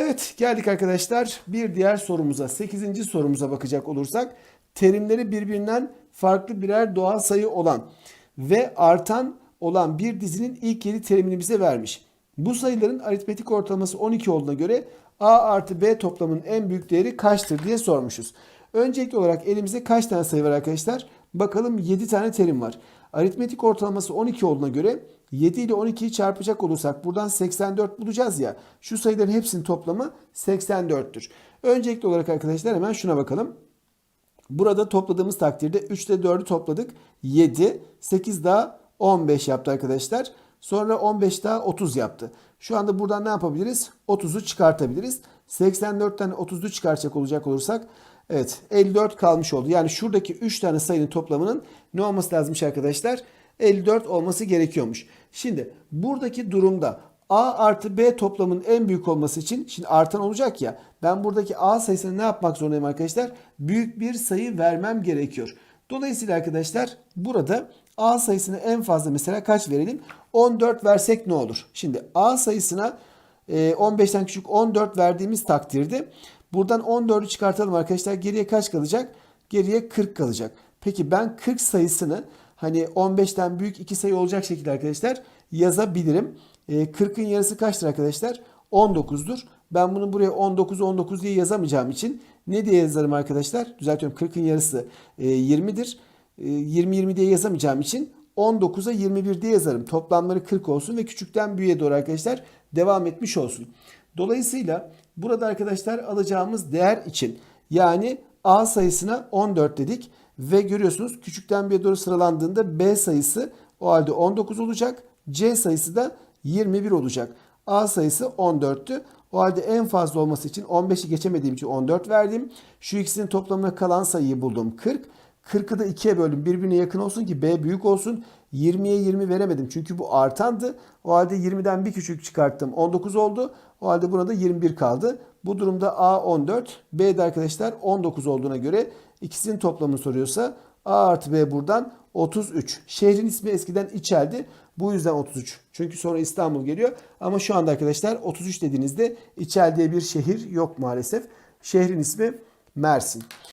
Evet geldik arkadaşlar bir diğer sorumuza 8. sorumuza bakacak olursak terimleri birbirinden farklı birer doğal sayı olan ve artan olan bir dizinin ilk 7 terimini bize vermiş. Bu sayıların aritmetik ortalaması 12 olduğuna göre A artı B toplamının en büyük değeri kaçtır diye sormuşuz. Öncelikli olarak elimizde kaç tane sayı var arkadaşlar? Bakalım 7 tane terim var. Aritmetik ortalaması 12 olduğuna göre 7 ile 12'yi çarpacak olursak buradan 84 bulacağız ya. Şu sayıların hepsinin toplamı 84'tür. Öncelikli olarak arkadaşlar hemen şuna bakalım. Burada topladığımız takdirde 3 ile 4'ü topladık. 7, 8 daha 15 yaptı arkadaşlar. Sonra 15 daha 30 yaptı. Şu anda buradan ne yapabiliriz? 30'u çıkartabiliriz. 84'ten 30'u çıkartacak olacak olursak evet 54 kalmış oldu. Yani şuradaki 3 tane sayının toplamının ne olması lazımmış arkadaşlar? 54 olması gerekiyormuş. Şimdi buradaki durumda A artı B toplamının en büyük olması için şimdi artan olacak ya ben buradaki A sayısını ne yapmak zorundayım arkadaşlar? Büyük bir sayı vermem gerekiyor. Dolayısıyla arkadaşlar burada A sayısını en fazla mesela kaç verelim? 14 versek ne olur? Şimdi A sayısına e, 15'ten küçük 14 verdiğimiz takdirde buradan 14'ü çıkartalım arkadaşlar. Geriye kaç kalacak? Geriye 40 kalacak. Peki ben 40 sayısını hani 15'ten büyük iki sayı olacak şekilde arkadaşlar yazabilirim. E, 40'ın yarısı kaçtır arkadaşlar? 19'dur. Ben bunu buraya 19 19 diye yazamayacağım için ne diye yazarım arkadaşlar? Düzeltiyorum 40'ın yarısı e, 20'dir. E, 20 20 diye yazamayacağım için 19'a 21 diye yazarım. Toplamları 40 olsun ve küçükten büyüğe doğru arkadaşlar devam etmiş olsun. Dolayısıyla burada arkadaşlar alacağımız değer için yani A sayısına 14 dedik ve görüyorsunuz küçükten büyüğe doğru sıralandığında B sayısı o halde 19 olacak. C sayısı da 21 olacak. A sayısı 14'tü. O halde en fazla olması için 15'i geçemediğim için 14 verdim. Şu ikisinin toplamına kalan sayıyı buldum 40. 40'ı da 2'ye böldüm. Birbirine yakın olsun ki B büyük olsun. 20'ye 20 veremedim. Çünkü bu artandı. O halde 20'den bir küçük çıkarttım. 19 oldu. O halde burada 21 kaldı. Bu durumda A 14. B de arkadaşlar 19 olduğuna göre ikisinin toplamını soruyorsa A artı B buradan 33. Şehrin ismi eskiden İçel'di. Bu yüzden 33. Çünkü sonra İstanbul geliyor. Ama şu anda arkadaşlar 33 dediğinizde İçel diye bir şehir yok maalesef. Şehrin ismi Mersin.